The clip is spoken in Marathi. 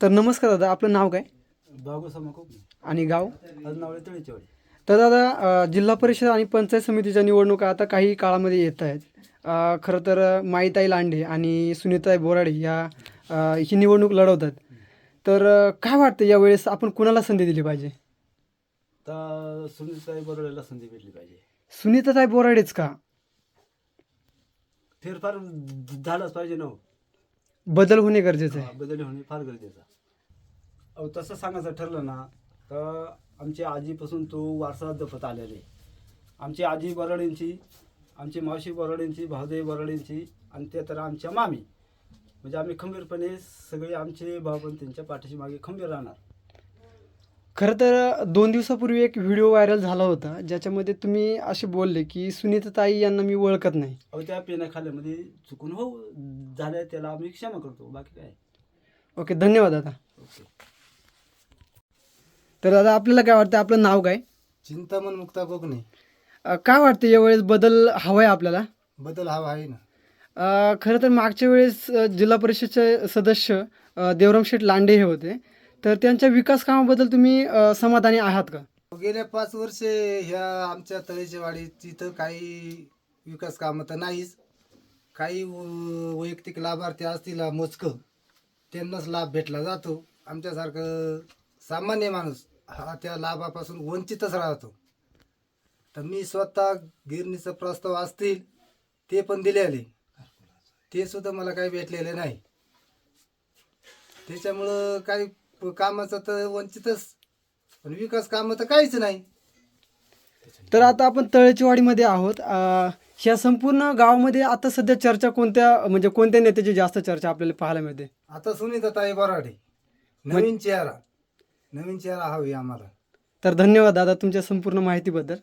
तर नमस्कार दादा आपलं नाव काय? आणि गाव? तर दादा जिल्हा परिषद आणि पंचायत समितीच्या निवडणुका आता काही काळामध्ये येत आहेत. खरं तर माईताई लांडे आणि सुनीताई बोराडे या ही निवडणूक लढवतात. तर काय वाटतं यावेळेस आपण कुणाला संधी दिली पाहिजे? तर सुनीताई बरोडीला संधी भेटली पाहिजे. सुनीताताई बोराडेच का? फेरफार झालाच पाहिजे ना हो. बदल होणे गरजेचं आहे. हा, बदल होणे फार गरजेचं अहो तसं सांगायचं ठरलं ना तर आमच्या आजीपासून तो वारसा जपत आलेला आहे. आमची आजी बराडींची आमची मावशी बराडींची भाऊदेवी बराडींची आणि ते तर आमच्या मामी. म्हणजे आम्ही खंबीरपणे सगळे आमचे भाऊ पण त्यांच्या पाठीशी मागे खंबीर राहणार. खरं तर दोन दिवसापूर्वी एक व्हिडिओ व्हायरल झाला होता ज्याच्यामध्ये तुम्ही असे बोलले की सुनीताताई यांना मी ओळखत नाही. अहो त्या चुकून हो झाल्या त्याला आम्ही क्षमा करतो बाकी काय? ओके धन्यवाद दादा. ओके. तर दादा आपल्याला काय वाटतं आपलं नाव काय? चिंतामण मुक्ता कोकणे. अ, काय वाटतं यावेळेस बदल हवा आहे आपल्याला? बदल हवा आहे ना. अ, खरं तर मागच्या वेळेस अ, जिल्हा परिषदचे सदस्य अ, देवराम शेठ लांडे हे होते. तर त्यांच्या विकास कामाबद्दल तुम्ही अ, समाधानी आहात का? गेल्या पाच वर्षे ह्या आमच्या तळेच्या तिथं काही विकास कामं तर नाहीच. काही व- वैयक्तिक लाभार्थी असतील मोजकं त्यांनाच लाभ भेटला जातो. आमच्यासारखं सामान्य माणूस हा त्या लाभापासून वंचितच राहतो. तर मी स्वतः गिरणीचा प्रस्ताव असतील ते पण दिलेले ते सुद्धा मला काही भेटलेले नाही. त्याच्यामुळं काही कामाचं तर वंचितच. पण विकास कामं तर काहीच नाही. तर आता आपण तळेचीवाडीमध्ये आहोत. अ, ह्या संपूर्ण गावामध्ये आता सध्या चर्चा कोणत्या म्हणजे कोणत्या नेत्याची जास्त चर्चा आपल्याला पाहायला मिळते? आता सुनीता ताई बराडे नवीन चेहरा. नवीन चेहरा हवी आम्हाला. तर धन्यवाद दादा तुमच्या संपूर्ण माहितीबद्दल.